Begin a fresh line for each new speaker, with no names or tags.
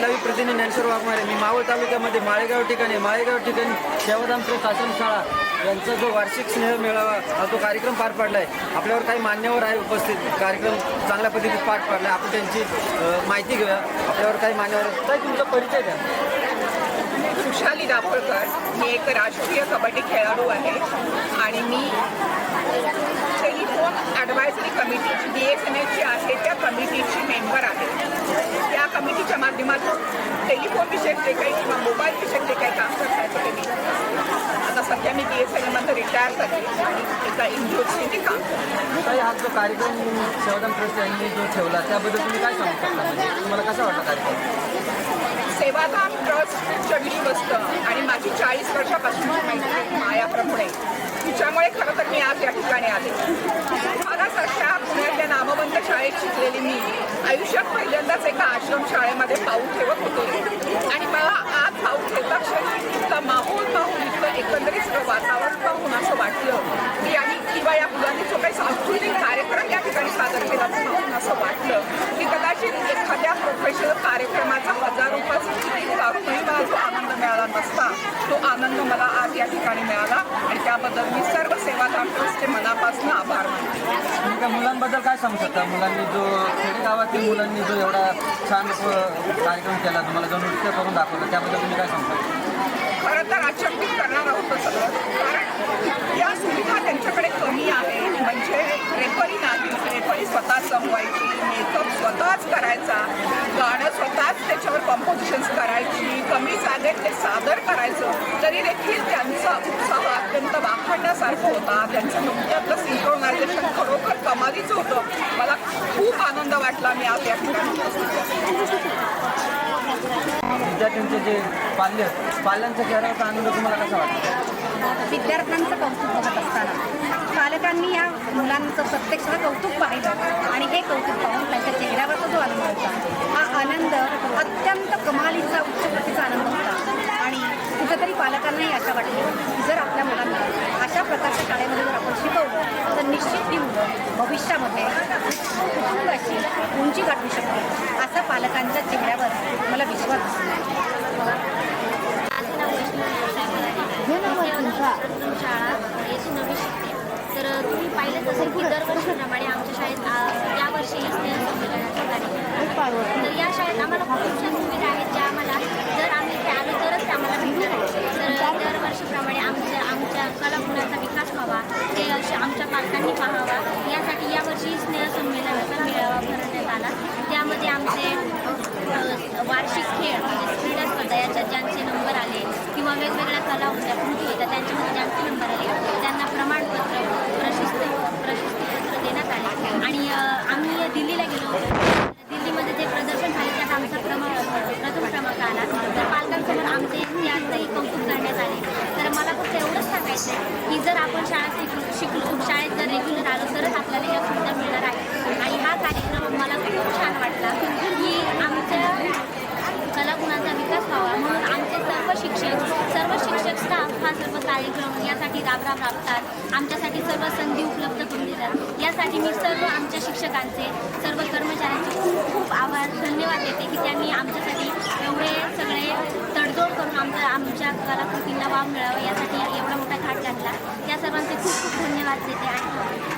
लावी प्रतिनिधी ज्ञानेश्वर वाघमारे मी मावळ तालुक्यामध्ये माळेगाव ठिकाणी माळेगाव ठिकाणी सेवाधाम श्री शासन शाळा यांचा जो वार्षिक स्नेह मेळावा हा तो कार्यक्रम पार पडला आहे आपल्यावर काही मान्यवर आहे उपस्थित. कार्यक्रम चांगल्या पद्धतीत पार पडला आपण त्यांची माहिती घेऊया. आपल्यावर काही मान्यवर काय तुमचा परिचय द्या.
खुशाली दाभोळकर मी एक राष्ट्रीय कबड्डी खेळाडू आहे. आणि मी टेलिफोन ॲडवायझरी कमिटीची बी एस एन एलची आहे त्या कमिटीची मेंबर आहे. कमिटीच्या टेलिफोन विषयक जे काही किंवा मोबाईल विषयक जे काही काम करता येतं ते मी आता सध्या मी बी एस एन एलमध्ये रिटायर झाले आणि एका एन जी ओची मी काम करते.
हा जो कार्यक्रम सेवाधाम ट्रस्ट यांनी जो ठेवला त्याबद्दल तुम्ही काय सांगू शकता? म्हणजे तुम्हाला
सेवाधाम ट्रस्टचं विश्वस्त आणि माझी चाळीस वर्षापासूनची मैत्री माया प्रभुणे तिच्यामुळे खरं तर मी आज या ठिकाणी आले खरंच अशा पुण्यातल्या नामवंत शाळेत शिकलेली मी आयुष्यात पहिल्यांदाच एका आश्रम शाळेमध्ये पाऊल ठेवत होते. आणि मला आज पाऊल ठेवता क्षणी इथला माहोल पाहून इथलं एकंदरीत सगळं वातावरण पाहून असं वाटलं की आणि किंवा या मुलांनी जो काही सांस्कृतिक कार्यक्रम या ठिकाणी सादर केला पाहून असं वाटलं की कदाचित एखाद्या प्रोफेशनल कार्यक्रम हजार रुपयाचा तिकीट काढूनही मला जो आनंद मिळाला नसता तो आनंद मला आज या ठिकाणी मिळाला आणि त्याबद्दल मी सर्व सेवाधाम ट्रस्टचे मनापासून आभार मानते.
त्या मुलांबद्दल काय सांगू शकता? मुलांनी जो खेडेगावातील मुलांनी जो एवढा छान कार्यक्रम केला तुम्हाला जो नृत्य करून दाखवलं त्याबद्दल तुम्ही काय सांगता
खरं तर अचंबित करणार होतं सगळं कारण या सुविधा त्यांच्याकडे कमी आहे. म्हणजे रेफरी नाही रेफरी स्वतः संपवायची मेकअप स्वतःच करायचा. गाणं स्वतःच त्याच्यावर कॉम्पोजिशन्स करायची कमी जागेत ते सादर करायचं तरी देखील त्यांचा उत्साह अत्यंत वाखाणण्यासारखं होता. त्यांचं नृत्यातलं सिंक्रोनायझेशन खरोखर कमालीचं होतं. मला खूप आनंद वाटला मी आज या ठिकाणी.
विद्यार्थ्यांचे जे पाल्य पाल्यांच्या चेहऱ्यावरचा आनंद तुम्हाला कसा वाटतो
विद्यार्थ्यांचं कौतुक बघत असताना पालकांनी या मुलांचं प्रत्यक्ष कौतुक पाहिलं आणि हे कौतुक पाहून त्यांच्या चेहऱ्यावरचा जो आनंद होता हा आनंद अत्यंत कमालीचा उच्च प्रतीचा आनंद होता आणि कुठेतरी पालकांनाही आशा वाटली की जर आपल्या मुलांना अशा प्रकारच्या शाळेमध्ये जर आपण शिकवलं तर निश्चित ती मुलं भविष्यामध्ये अशी उंची गाठू शकते असा पालकांच्या चेहऱ्यावर मला विश्वास
शाळा याची नवी शिकते. तर तुम्ही पाहिलं असेल की दरवर्षीप्रमाणे आमच्या शाळेत यावर्षी स्नेह संमेलनाचा कार्यक्रम. तर या शाळेत आम्हाला खूपशा सुविधा आहेत ज्या आम्हाला जर आम्ही इथे आलो तरच त्या आम्हाला भेटणार आहेत तर दरवर्षीप्रमाणे आमच्या आमच्या कलागुणाचा विकास व्हावा ते असे आमच्या पालकांनी पाहावा यासाठी यावर्षी स्नेह संमेलनाचा मेळावा भरवण्यात आला म्हणजे, त्यामध्ये वार्षिक खेळ म्हणजे क्रीडा स्पर्धा याच्यात ज्यांचे नंबर आले किंवा वेगवेगळ्या कला होत्या कृती होत्या त्यांच्यामध्ये ज्यांचे नंबर आले त्यांना प्रमाणपत्र प्रशस्त प्रशस्तीपत्र देण्यात आले. आणि आम्ही दिल्लीला गेलो होतो. दिल्लीमध्ये जे प्रदर्शन झाले त्यात आमचा क्रमांक प्रथम क्रमांक आला. तर पालकांसमोर आमचे त्यातही कौतुक करण्यात आले. तर मला फक्त एवढंच सांगायचं आहे की जर आपण शाळा शिकलो शिकलो शाळेत जर रेग्युलर आलो तरच आपल्याला या सुविधा मिळणार आहे आणि हा कार्यक्रम मला खूप छान वाटला की आमच्या कलागुणांचा विकास व्हावा म्हणून आमचे सर्व शिक्षक सर्व शिक्षक स्टाफ हा सर्व कार्यक्रम यासाठी राबराब राबतात. आमच्यासाठी सर्व संधी उपलब्ध करून देतात. यासाठी मी सर्व आमच्या शिक्षकांचे सर्व कर्मचाऱ्यांचे खूप खूप आभार धन्यवाद देते की त्यांनी आमच्यासाठी एवढे सगळे तडजोड करून आमच्या आमच्या कलाकृतींना वाव मिळावा यासाठी एवढा मोठा घाट घातला त्या सर्वांचे खूप खूप धन्यवाद देते आणि